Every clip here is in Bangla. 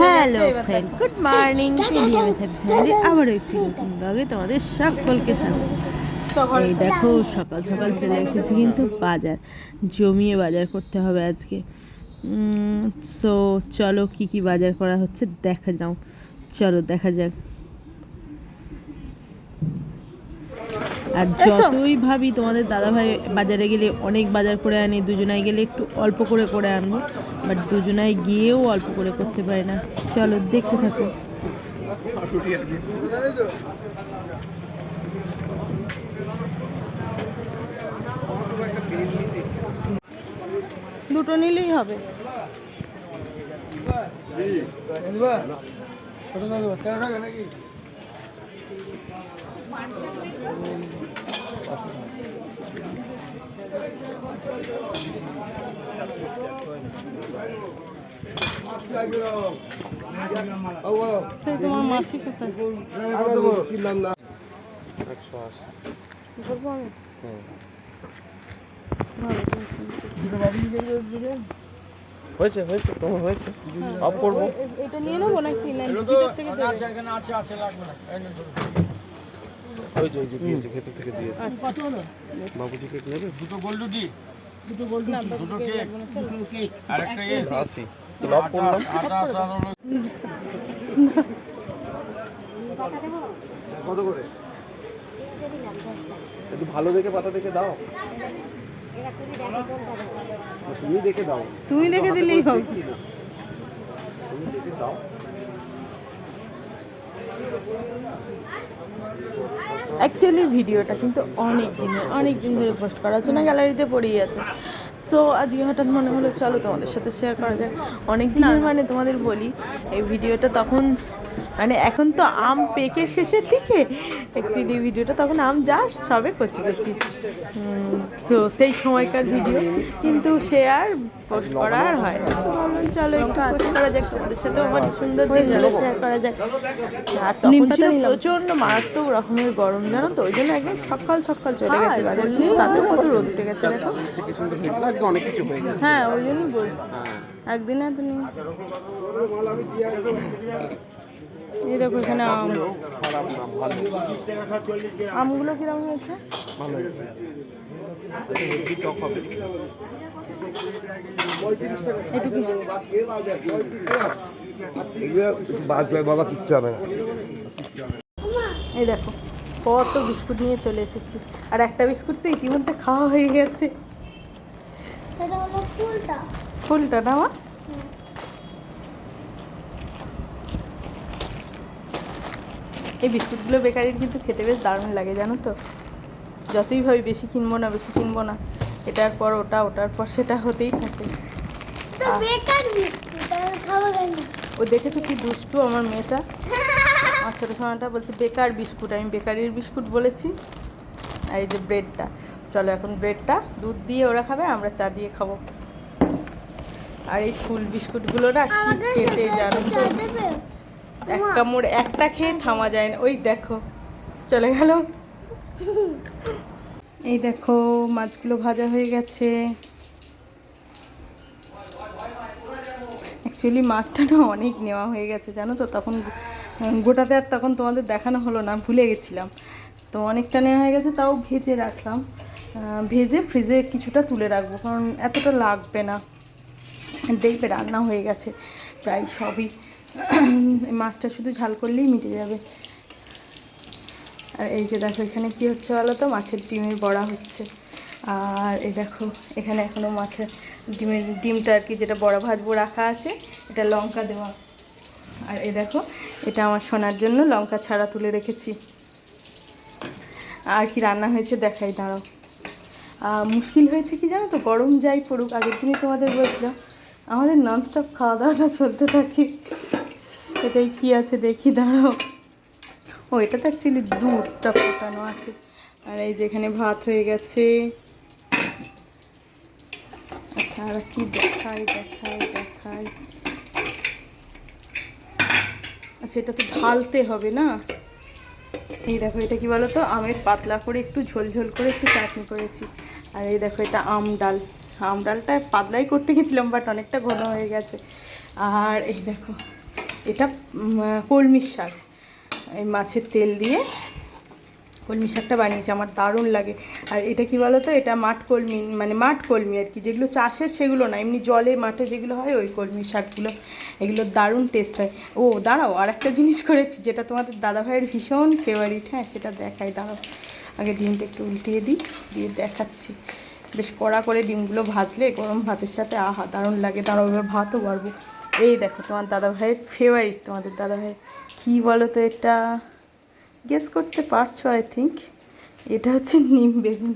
হ্যালো ফ্রেন্ড গুড মর্নিং আবার একটি নতুন ব্লগে তোমাদের সকলকে স্বাগত। এই দেখো সকাল সকাল চলে এসেছি কিন্তু বাজার জমিয়ে বাজার করতে হবে আজকে। সো চলো কি কি বাজার করা হচ্ছে দেখা যাও। চলো দেখা যাক। আর যতই ভাবি তোমাদের দাদাভাই বাজারে গেলে অনেক বাজার করে আনি দুজনায় গেলে একটু অল্প করে করে আনব বাট দুজনায় গিয়েও অল্প করে করতে পারি না চলো দেখতে থাকো দুটো নিলেই হবে সেই তোমার মাসি কোথায়? ধরবো আমি? হয়েছে হয়েছে তোমার হয়েছে? অফ করব। এ- এটা নিয়ে নেব নাকি? না ভিতর থেকে দেবে? ওই ওই যে দিয়েছে ভেতর থেকে দিয়েছে। বাবুজি কেক নেবে না, দুটো কেক। করলাম। কত করে? একটু ভালো দেখে পাতা দেখে দাও। তুমি দেখে দাও। তুমি দেখে দিলেই হবে। তুমি দেখে দাও। অ্যাকচুয়ালি ভিডিওটা কিন্তু অনেক দিনের অনেক দিন ধরে পোস্ট করা হচ্ছে, না গ্যালারিতে পড়েই আছে। সো আজকে হঠাৎ মনে হলো, চলো তোমাদের সাথে শেয়ার করা যায় অনেক দিনের মানে তোমাদের বলি, এই ভিডিওটা তখন মানে এখন তো আম পেকে শেষের দিকে। অ্যাকচুয়ালি ভিডিওটা তখন আম জাস্ট সবে কচি কচি সো সেই সময়কার ভিডিও কিন্তু সে আর পোস্ট করা আর হয় ভাবলাম চলো একটু পোস্ট করা যাক। তোমাদের সাথে অনেক সুন্দর দিন শেয়ার করা যাক। আর তখন ছিল প্রচণ্ড মারাত্মক রকমের গরম জানো তো? ওই জন্য একদম সকাল সকাল চলে গেছে বাজার। কিন্তু তাতেও কত রোদ উঠে গেছে দেখো। হয়ে হ্যাঁ ওই জন্যই বলছি। একদিন এত নিয়ে এই দেখো এখানে আম। আমগুলো কীরকম হয়েছে? বাবা কিচ্ছু হবে না এই দেখো কত বিস্কুট নিয়ে চলে এসেছি। আর একটা বিস্কুট তো ইতিমধ্যে খাওয়া হয়ে গেছে। ফুলটা। ফুলটা না এই বিস্কুটগুলো বেকারির কিন্তু খেতে বেশ দারুণ লাগে জানো তো? যতই ভাবি বেশি কিনবো না বেশি কিনবো না এটার পর ওটা ওটার পর সেটা হতেই থাকে। ও দেখেছ কি দুষ্টু আমার মেয়েটা? আমার ছোটো সময়টা বলছে বেকার বিস্কুট আমি বেকারির বিস্কুট বলেছি। আর এই যে ব্রেডটা চলো এখন ব্রেডটা দুধ দিয়ে ওরা খাবে আমরা চা দিয়ে খাব। আর এই ফুল বিস্কুটগুলো না কি খেতে জানো এক কামড় একটা খেয়ে থামা যায় না। ওই দেখো, চলে গেল। এই দেখো, মাছগুলো ভাজা হয়ে গেছে। অ্যাকচুয়ালি মাছটা না অনেক নেওয়া হয়ে গেছে, জানো তো? তখন গোটাতে আর তখন তোমাদের দেখানো হলো না ভুলে গেছিলাম। তো অনেকটা নেওয়া হয়ে গেছে, তাও ভেজে রাখলাম। ভেজে ফ্রিজে কিছুটা তুলে রাখব, কারণ এতটা লাগবে না। দেখবে রান্না হয়ে গেছে, প্রায় সবই। মাছটা শুধু ঝাল করলেই মিটে যাবে। আর এই যে দেখো, এখানে কি হচ্ছে বলো তো? মাছের ডিমের বড়া হচ্ছে। আর এই দেখো, এখানে এখনও মাছের ডিমের, ডিমটা আর কি যেটা বড়া ভাজবো রাখা আছে, এটা লঙ্কা দেওয়া। আর এই দেখো, এটা আমার শোনার জন্য লঙ্কা ছাড়া তুলে রেখেছি। আর কি রান্না হয়েছে দেখাই, দাঁড়াও। মুশকিল হয়েছে কি জানো তো? গরম যাই পড়ুক, আগের দিনই তোমাদের বলছিলাম, আমাদের ননস্টপ খাওয়া দাওয়াটা চলতে থাকে। এটাই কি আছে দেখি, দাঁড়াও। ও, এটা তো অ্যাকচুয়ালি দুধটা ফোটানো আছে। আর এই যেখানে ভাত হয়ে গেছে। আচ্ছা আর কি দেখাই দেখাই দেখাই। আচ্ছা এটা তো ঢালতে হবে না? এই দেখো, এটা কি বলো তো আমের পাতলা করে একটু ঝোল ঝোল করে একটু চাটনি করেছি। আর এই দেখো, এটা আম ডাল। আম ডালটা পাতলাই করতে গেছিলাম বাট অনেকটা ঘন হয়ে গেছে। আর এই দেখো এটা উম, কলমির শাক। এই মাছের তেল দিয়ে কলমি শাকটা বানিয়েছি আমার দারুণ লাগে। আর এটা কি বলো তো এটা মাঠ কলমি মানে মাঠ কলমি আর কি যেগুলো চাষের সেগুলো না এমনি জলে মাঠে যেগুলো হয় ওই কলমি শাকগুলো এগুলো দারুণ টেস্ট হয়। ও দাঁড়াও আর একটা জিনিস করেছি যেটা তোমাদের দাদাভাইয়ের ভীষণ ফেভারিট হ্যাঁ সেটা দেখাই দাঁড়াও। আগে ডিমটা একটু উল্টিয়ে দিই দিয়ে দেখাচ্ছি। বেশ কড়া করে ডিমগুলো ভাজলে গরম ভাতের সাথে আহা দারুণ লাগে দাঁড়াও এবার ভাতও পারব এই দেখো, তোমার দাদা দাদাভাইয়ের ফেভারিট তোমাদের দাদাভাইয়ের কী বলো তো এটা? গেস করতে পারছ আই থিঙ্ক এটা হচ্ছে নিম বেগুন।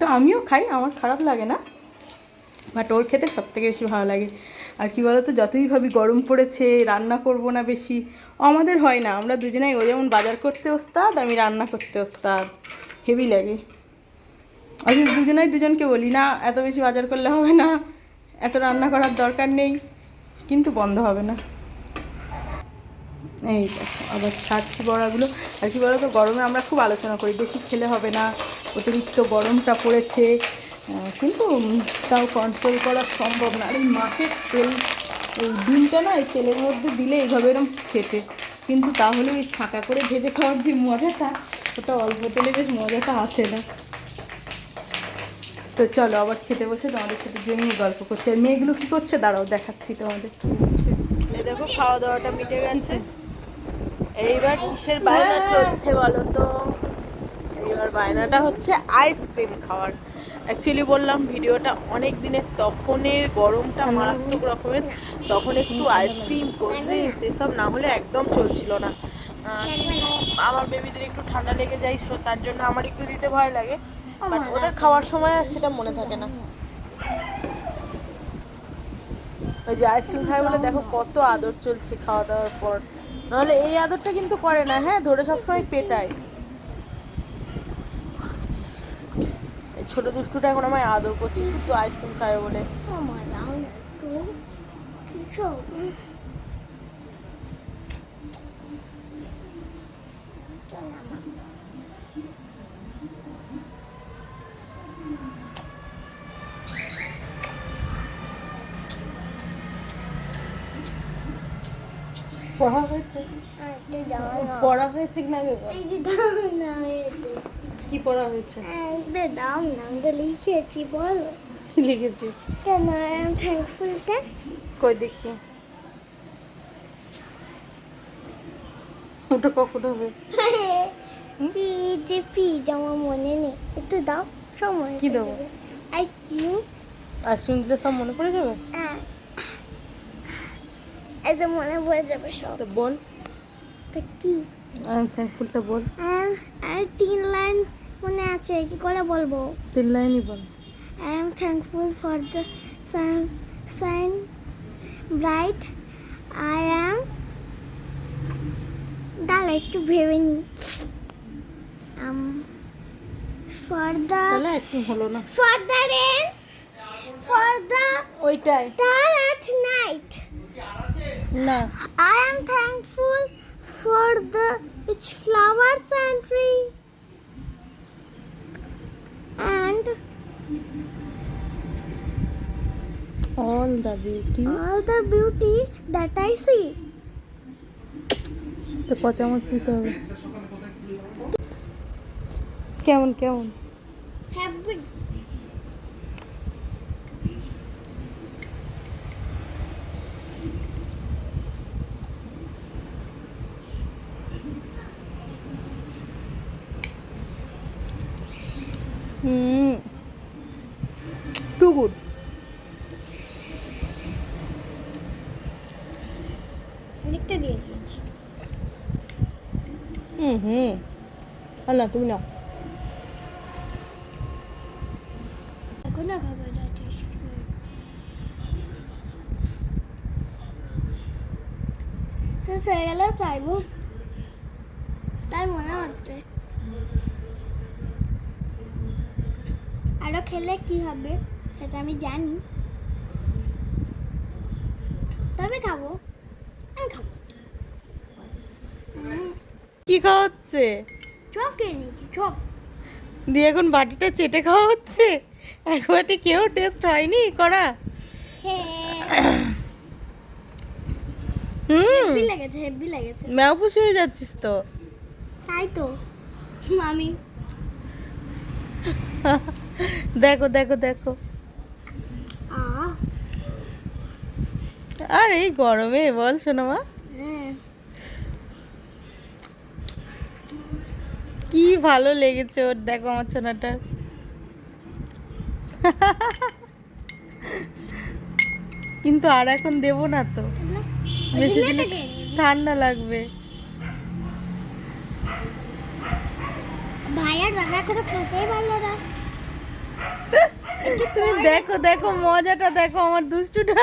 তো আমিও খাই, আমার খারাপ লাগে না। বাট ওর খেতে সব থেকে বেশি ভালো লাগে। আর কি বলতো, যতই ভাবি গরম পড়েছে, রান্না করব না বেশি, আমাদের হয় না। আমরা দুজনেই, ও যেমন বাজার করতে ওস্তাদ, আমি রান্না করতে ওস্তাদ। হেভি লাগে। আমি দুজনেই দুজনকে বলি, না, এত বেশি বাজার করলে হবে না। এত রান্না করার দরকার নেই, কিন্তু বন্ধ হবে না। এই আবার ছাড়ছি বড়াগুলো। আর কি বলতো, গরমে আমরা খুব আলোচনা করি বেশি খেলে হবে না, অতিরিক্ত গরমটা পড়েছে। কিন্তু তাও কন্ট্রোল করা সম্ভব না। আর এই মাছের তেল, এই ডিমটা না, এই তেলের মধ্যে দিলে এইভাবে এরকম খেতে। কিন্তু তাহলে ওই ছাঁকা করে ভেজে খাওয়ার যে মজাটা, ওটা অল্প তেলে বেশ মজাটা আসে না। তো চলো, আবার খেতে বসে তোমাদের সাথে জমিয়ে গল্প করছে। আর মেয়েগুলো কী করছে? দাঁড়াও, দেখাচ্ছি তোমাদের। এই দেখো খাওয়া দাওয়াটা মিটে গেছে। এইবার কিসের বায়না চলছে বলো তো? এইবার বায়নাটা হচ্ছে আইসক্রিম খাওয়ার। অ্যাকচুয়ালি বললাম, ভিডিওটা অনেক দিনের, তখনের গরমটা মারাত্মক রকমের। তখন একটু আইসক্রিম কোল্ড ড্রিঙ্কস এসব না হলে একদম চলছিল না। কিন্তু আমার বেবিদের একটু ঠান্ডা লেগে যায় তার জন্য আমার একটু দিতে ভয় লাগে। বাট ওদের খাওয়ার সময় সেটা মনে থাকে না। ওই যে আইসক্রিম খায় বলে দেখো কত আদর চলছে খাওয়া দাওয়ার পর। নাহলে এই আদরটা কিন্তু করে না হ্যাঁ? ধরে সবসময় পেটায়। এই ছোট দুষ্টুটা এখন আমায় আদর করছে শুধু আইসক্রিম খায় বলে আমার দাও না একটু কি সব পড়া হয়েছে? পড়া হয়েছে কি না কি পড়া হয়েছে? একটা দাও না আমি লিখেছি বলো কি লিখেছিস? কেন আই এম থ্যাঙ্কফুল কই দেখি। ওটা কখন হবে? যে পি আমার মনে নেই একটু দাও? সময় কি দেবো? আইসক্রিম আইসক্রিম দিলে সব মনে পড়ে যাবে? হ্যাঁ। এটা মনে পড়ে যাবে সব। তো বল তা কি? আই থ্যাঙ্কফুলটা বল। আর তিন লাইন মনে আছে কি করে বলব? তিন লাইনই বল। I am thankful for the sun, sun bright. I am দাঁড়া একটু ভেবে নি। Um, for the তাহলে আইসক্রিম হলো না। for the rain for the ওইটাই। star at night. না I am thankful for the its flowers and tree and all the beauty all the beauty that I see. তো ক চামচ দিতে হবে কেমন কেমন Happy. হুম। টু গুড লিখতে দিয়ে দিয়েছি হুম হুম। আর না তুমি না এখন না খাব এটা টেস্ট করে। শেষ হয়ে গেলেও চাইব। তাই মনে হচ্ছে। আরও খেলে কি হবে সেটা আমি জানি। তবে খাব আমি খাব। কি খাওয়া হচ্ছে? চপ খেয়ে নিয়েছি চপ। দিয়ে এখন বাটিটা চেটে খাওয়া হচ্ছে? এক বাটি কেউ টেস্ট হয়নি? করা হুম। হেভি লেগেছে হেভি লেগেছে। ম্যাও খুশি হয়ে যাচ্ছিস তো? তাই তো মামি দেখো দেখো দেখো। আর এই গরমে বল সোনামা। হ্যাঁ। কি ভালো লেগেছে ওর দেখো আমার সোনাটার। কিন্তু আর এখন দেবো না তো। বেশি। ঠান্ডা লাগবে। পারল না। তুমি দেখো দেখো মজাটা দেখো আমার দুষ্টুটা।